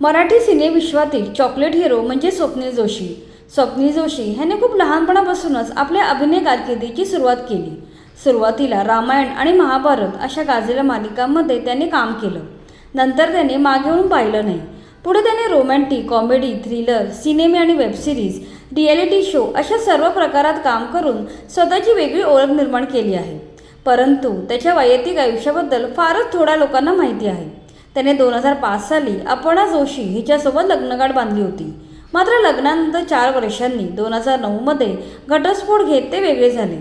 Marathi सिनेविश्वातील chocolate hero म्हणजे स्वप्नील जोशी. स्वप्नील जोशी ह्याने खूप लहानपणापासूनच आपल्या अभिनय कारकिर्दीची सुरुवात केली. सुरुवातीला रामायण आणि महाभारत अशा गाजलेल्या मालिकांमध्ये त्याने काम केलं. नंतर त्याने मागे होऊन पाहिलं नाही. पुढे त्याने रोमॅन्टिक कॉमेडी थ्रिलर सिनेमे आणि वेबसिरीज रिॲलिटी शो अशा सर्व प्रकारात काम करून स्वतःची वेगळी ओळख निर्माण केली आहे. परंतु त्याच्या वैयक्तिक आयुष्याबद्दल फारच थोड्या लोकांना माहिती आहे. त्याने दोन हजार पाच साली अपर्णा जोशी हिच्यासोबत लग्नगाठ बांधली होती. मात्र लग्नानंतर चार वर्षांनी दोन हजार नऊमध्ये घटस्फोट घेत ते वेगळे झाले.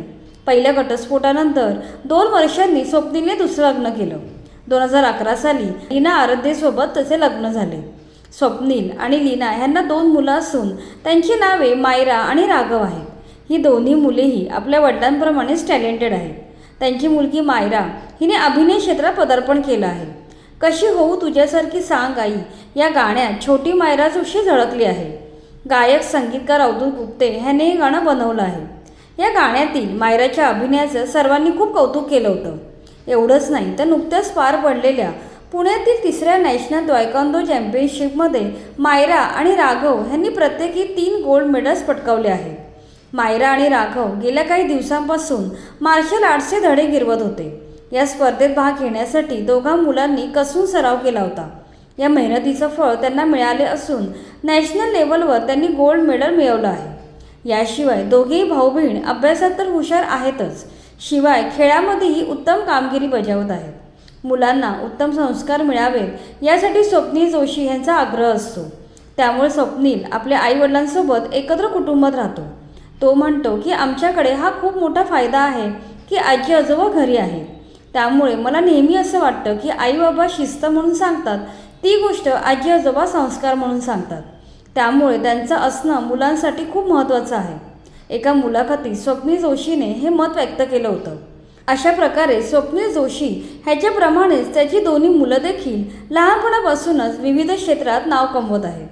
पहिल्या घटस्फोटानंतर दोन वर्षांनी स्वप्नीलने दुसरं लग्न केलं. दोन हजार अकरा साली लीना आराध्येसोबत तसे लग्न झाले. स्वप्नील आणि लीना ह्यांना दोन मुलं असून त्यांची नावे मायरा आणि राघव आहेत. ही दोन्ही मुलेही आपल्या वडिलांप्रमाणेच टॅलेंटेड आहेत. त्यांची मुलगी मायरा हिने अभिनय क्षेत्रात पदार्पण केलं आहे. कशी होऊ तुझ्यासारखी सांग आई. या गाण्यात छोटी मायरा जोशी झळकली आहे. गायक संगीतकार अवधूत गुप्ते ह्याने हे गाणं बनवलं आहे. या गाण्यातील मायराच्या अभिनयाचं सर्वांनी खूप कौतुक केलं होतं. एवढंच नाही तर नुकत्याच पार पडलेल्या पुण्यातील तिसऱ्या नॅशनल द्वायकांदो चॅम्पियनशिपमध्ये मायरा आणि राघव ह्यांनी प्रत्येकी तीन गोल्ड मेडल्स पटकावले आहेत. मायरा आणि राघव गेल्या काही दिवसांपासून मार्शल आर्ट्सचे धडे गिरवत होते. या स्पर्धेत भाग घेण्यासाठी दोघा मुलांनी कसून सराव केला होता. या मेहनतीचं फळ त्यांना मिळाले असून नॅशनल लेवलवर त्यांनी गोल्ड मेडल मिळवलं आहे. याशिवाय दोघेही भाऊ बहीण अभ्यासात तर हुशार आहेतच शिवाय खेळामध्येही उत्तम कामगिरी बजावत आहेत. मुलांना उत्तम संस्कार मिळावेत यासाठी स्वप्नील जोशी यांचा आग्रह असतो. त्यामुळे स्वप्नील आपल्या आईवडिलांसोबत एकत्र कुटुंबात राहतो. तो म्हणतो की आमच्याकडे हा खूप मोठा फायदा आहे की आजी आजोबा घरी आहेत त्यामुळे मला नेहमी असं वाटतं की आई बाबा शिस्त म्हणून सांगतात. ती गोष्ट आजी आजोबा संस्कार म्हणून सांगतात. त्यामुळे त्यांचं असणं मुलांसाठी खूप महत्त्वाचं आहे. एका मुलाखतीत स्वप्नील जोशीने हे मत व्यक्त केलं होतं. अशा प्रकारे स्वप्नील जोशी ह्याच्याप्रमाणेच त्याची दोन्ही मुलं देखील लहानपणापासूनच विविध क्षेत्रात नाव कमवत आहेत.